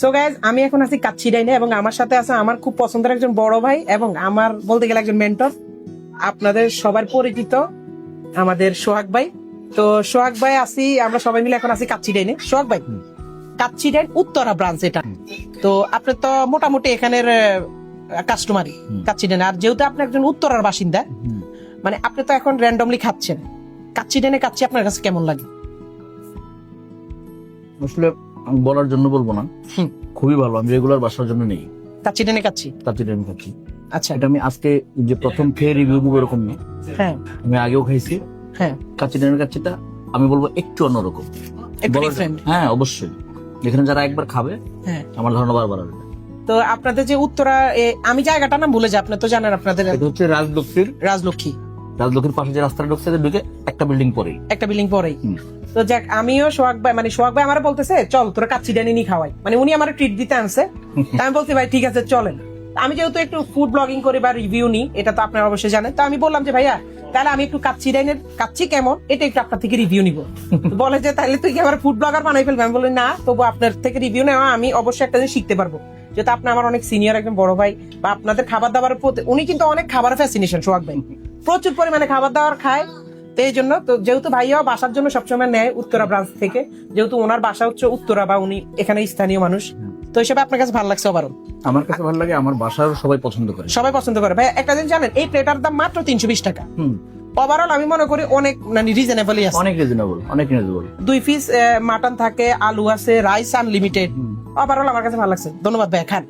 So guys আমি এখন আছি কাচ্চি ডাইনে এবং আমার সাথে আছে আমার খুব পছন্দের একজন বড় ভাই এবং আমার বলতে গেলে একজন মেন্টর আপনাদের সবার পরিচিত আমাদের সোহাগ ভাই। তো সোহাগ ভাই আছি আমরা সবাই মিলে এখন আছি কাচ্চি ডাইনে। সোহাগ ভাই কাচ্চি ডাইন উত্তরা ব্রাঞ্চ এটা। তো আপনি তো মোটামুটি এখানের কাস্টমারই কাচ্চি ডাইনে। আর যেহেতু আপনি একজন উত্তরার বাসিন্দা মানে আপনি তো এখন র্যান্ডমলি খাচ্ছেন। কাচ্চি ডাইনে কাচ্চি আপনার কাছে কেমন লাগে? আসলে আমি বলার জন্য বলব না। খুবই ভালো আমি রেগুলার বাসার জন্য নেই। কাচ্চি খাচ্ছি? আচ্ছা। এটা আমি আজকে যে প্রথম খেয়ে রিভিউ দিব এরকম না। হ্যাঁ। আমি আগেও খাইছি। হ্যাঁ। কাচ্চি কাচ্চিটা আমি বলব একটু অন্যরকম। হ্যাঁ অবশ্যই। যেখানে যারা একবার খাবে হ্যাঁ। আমার ধারণা বারবার তো আপনাদের যে উত্তরা আমি জায়গাটা না ভুলে যাই আপনি তো জানেন আপনাদের। হচ্ছে রাজলক্ষ্মীর রাজলক্ষ্মী। রাজলক্ষ্মীর পাশে যে রাস্তাটা ঢুকছে ঢুকে একটা বিল্ডিং পরেই। একটা বিল্ডিং পরেই। তো যাক, আমিও সোহাগ ভাই মানে সোহাগ ভাই আমার বলতেছে, চল, তোরা কাচ্চি ডানি নি খাওয়াই। মানে উনি আমার ট্রিট দিতে আনছে। আমি বলছি, ভাই, ঠিক আছে, চলেন। আমি যেহেতু একটু ফুড ব্লগিং করি বা রিভিউ নিই এটা তো আপনারা অবশ্যই জানেন। তো আমি বললাম যে, ভাইয়া, তাহলে আমি একটু কাচ্চি ডাইনের কাচ্চি কেমন? এটা একটু আপনার থেকে রিভিউ নিব। বলে যে, তাহলে তুই কি আমার ফুড ব্লগার বানাই ফেলবে? আমি বলি, না, তবু আপনার থেকে রিভিউ নেওয়া আমি অবশ্যই একটা জিনিস শিখতে পারব। যেহেতু আপনি আমার অনেক সিনিয়র একজন বড় ভাই বা আপনাদের খাবার দাবার উনি কিন্তু অনেক খাবার ফ্যাসিনেশন সোহাগ ভাই। প্রচুর পরিমাণে খাবার দাবার খায়। তো এই জন্য তো যেহেতু ভাইয়াও বাসার জন্য সবসময় নেয় উত্তরা ব্রাঞ্চ থেকে যেহেতু ওনার বাসা হচ্ছে উত্তরা বা উনি এখানে স্থানীয় মানুষ তো হিসেবে আপনার কাছে ভালো লাগছে ওভারঅল আমার কাছে ভালো লাগে আমার বাসার সবাই পছন্দ করে। সবাই পছন্দ করে। ভাই একটা জিনিস জানেন এই প্লেটার দাম মাত্র তিনশো বিশ টাকা। ওভারঅল আমি মনে করি অনেক মানে রিজনেবলই আছে। অনেক রিজনেবল অনেক রিজনেবল দুই পিস মাটন থাকে আলু আছে রাইস আনলিমিটেড ওভারঅল আমার কাছে ভালো লাগছে। ধন্যবাদ ভাই খান।